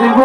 দীর্ঘ